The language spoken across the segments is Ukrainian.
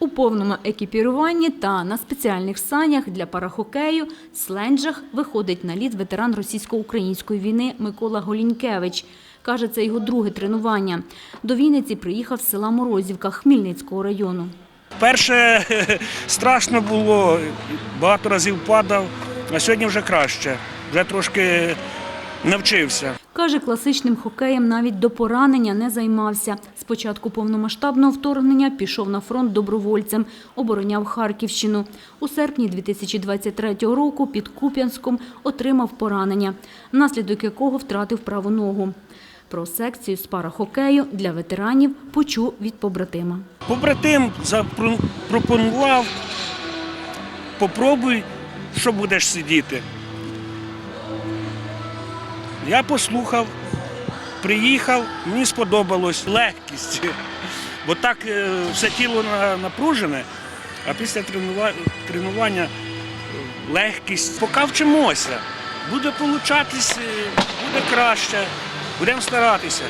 У повному екіпіруванні та на спеціальних санях для парахокею сленджах виходить на лід ветеран російсько-української війни Микола Голінькевич. Каже, це його друге тренування. До Вінниці приїхав з села Морозівка Хмельницького району. Перше страшно було, багато разів падав, а сьогодні вже краще. Вже трошки навчився. Каже, класичним хокеєм навіть до поранення не займався. З початку повномасштабного вторгнення пішов на фронт добровольцем, обороняв Харківщину. У серпні 2023 року під Куп'янськом отримав поранення, внаслідок якого втратив праву ногу. Про секцію з парахокею для ветеранів почув від побратима. Побратим запропонував, попробуй, що будеш сидіти. Я послухав, приїхав, мені сподобалось легкість, бо так е, все тіло напружене, а після тренування е, легкість. Поки вчимося, буде получатись, е, буде краще, будемо старатися.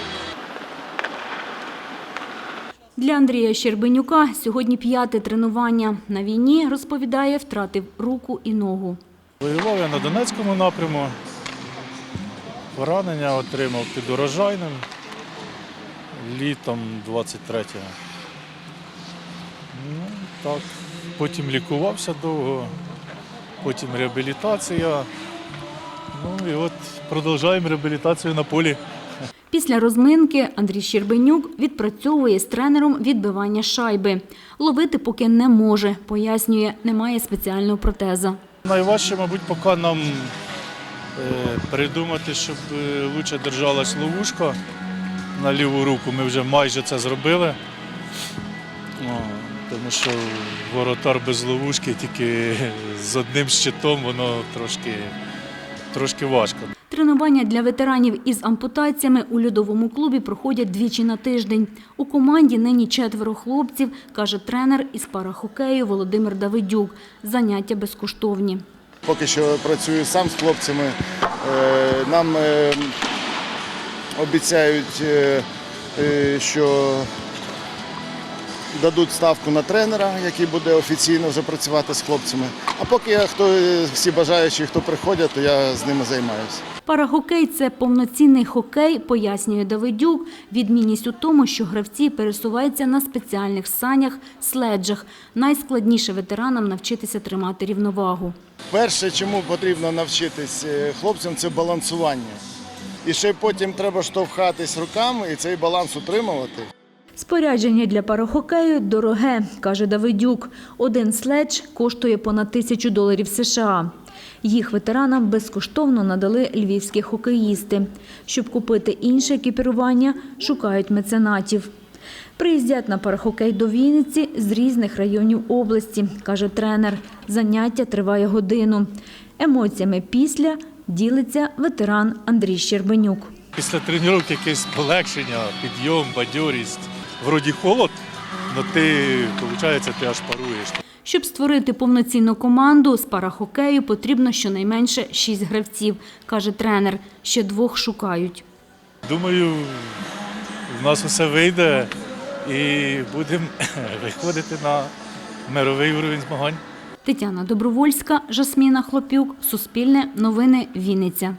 Для Андрія Щербенюка сьогодні п'яте тренування. На війні, розповідає, втратив руку і ногу. Воював я на Донецькому напряму. Поранення отримав під урожайним літом 23-го. Ну, так. Потім лікувався довго, потім реабілітація. Ну і от продовжуємо реабілітацію на полі. Після розминки Андрій Щербенюк відпрацьовує з тренером відбивання шайби. Ловити поки не може, пояснює, немає спеціального протеза. Найважче, мабуть, поки нам придумати, щоб е, лучше держалась ловушка на ліву руку. Ми вже майже це зробили. Тому що воротар без ловушки тільки з одним щитом, воно трошки, трошки важко. Тренування для ветеранів із ампутаціями у льодовому клубі проходять двічі на тиждень. У команді нині четверо хлопців, каже тренер із парахокею Володимир Давидюк. Заняття безкоштовні. Поки що працюю сам з хлопцями. Е, Нам е, обіцяють, е, що дадуть ставку на тренера, який буде офіційно вже працювати з хлопцями. А поки я, хто, всі бажаючі, хто приходять, то я з ними займаюся. Парахокей – це повноцінний хокей, пояснює Давидюк. Відмінність у тому, що гравці пересуваються на спеціальних санях, следжах. Найскладніше ветеранам навчитися тримати рівновагу. Перше, чому потрібно навчитись е, хлопцям, це балансування. І ще потім треба штовхатись руками і цей баланс утримувати. Спорядження для парахокею дороге, каже Давидюк. Один следж коштує понад тисячу доларів США. Їх ветеранам безкоштовно надали львівські хокеїсти. Щоб купити інше екіпірування, шукають меценатів. Приїздять на парахокей до Вінниці з різних районів області, каже тренер. Заняття триває годину. Емоціями після ділиться ветеран Андрій Щербенюк. Після тренування якесь полегшення, підйом, бадьорість. Вроді холод, але ти, виходить, ти аж паруєш. Щоб створити повноцінну команду з парахокею, потрібно щонайменше шість гравців, каже тренер. Ще двох шукають. Думаю, в нас усе вийде і будемо виходити на мировий уровень змагань. Тетяна Добровольська, Жасміна Хлопюк, Суспільне, Новини, Вінниця.